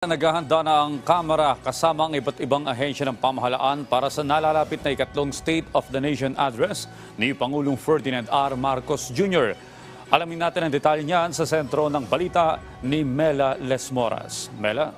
Naghahanda na ang Kamara kasama ang iba't ibang ahensya ng pamahalaan para sa nalalapit na ikatlong State of the Nation address ni Pangulong Ferdinand R. Marcos Jr. Alamin natin ang detalye niyan sa sentro ng balita ni Mela Lesmoras. Mela?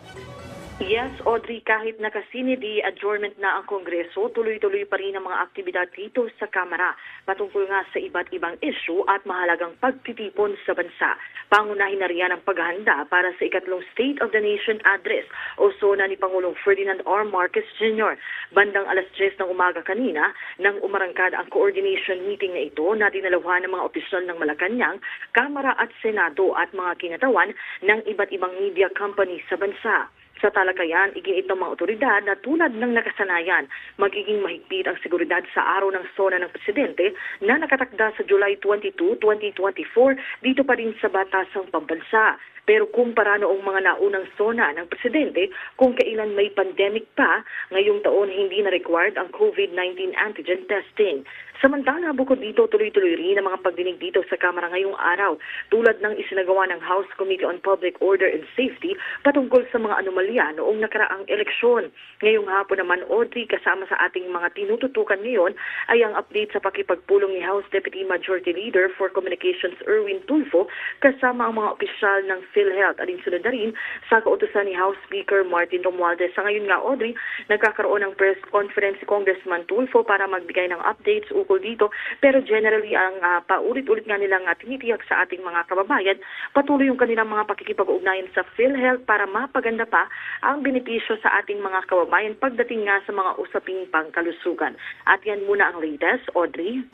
Yes, Audrey, kahit nakasinidi adjournment na ang Kongreso, tuloy-tuloy pa rin ang mga aktibidad dito sa Kamara patungkol nga sa iba't ibang issue at mahalagang pagtitipon sa bansa. Pangunahin na riyan ang paghahanda para sa ikatlong State of the Nation Address o SONA ni Pangulong Ferdinand R. Marcos Jr. Bandang alas 3 ng umaga kanina nang umarangkad ang coordination meeting na ito na dinalawan ng mga opisyal ng Malacanang, Kamara at Senado at mga kinatawan ng iba't ibang media company sa bansa. Sa talakayan, iginiit ng mga otoridad na tulad ng nakasanayan, magiging mahigpit ang seguridad sa araw ng sona ng presidente na nakatakda sa July 22, 2024 dito pa rin sa batasang pambansa. Pero kumpara noong mga naunang sona ng presidente, kung kailan may pandemic pa, ngayong taon hindi na required ang COVID-19 antigen testing. Samantala, bukod dito, tuloy-tuloy rin ang mga pagdinig dito sa Kamara ngayong araw, tulad ng isinagawa ng House Committee on Public Order and Safety patungkol sa mga anomalya noong nakaraang eleksyon. Ngayong hapon naman, Audrey, kasama sa ating mga tinututukan ngayon ay ang update sa pakipagpulong ni House Deputy Majority Leader for Communications Erwin Tulfo kasama ang mga opisyal ng PhilHealth. Alin sunod na rin sa kautusan ni House Speaker Martin Romualdez. Sa ngayon nga, Audrey, nagkakaroon ng press conference si Congressman Tulfo para magbigay ng updates ukol dito. Pero generally, ang ah, paulit-ulit nga nilang uh, tinitiyak sa ating mga kababayan, patuloy yung kanilang mga pakikipag-ugnayan sa PhilHealth para mapaganda pa ang benepisyo sa ating mga kababayan pagdating nga sa mga usaping pangkalusugan. At yan muna ang latest, Audrey.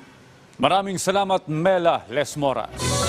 Maraming salamat Mela Lesmoras.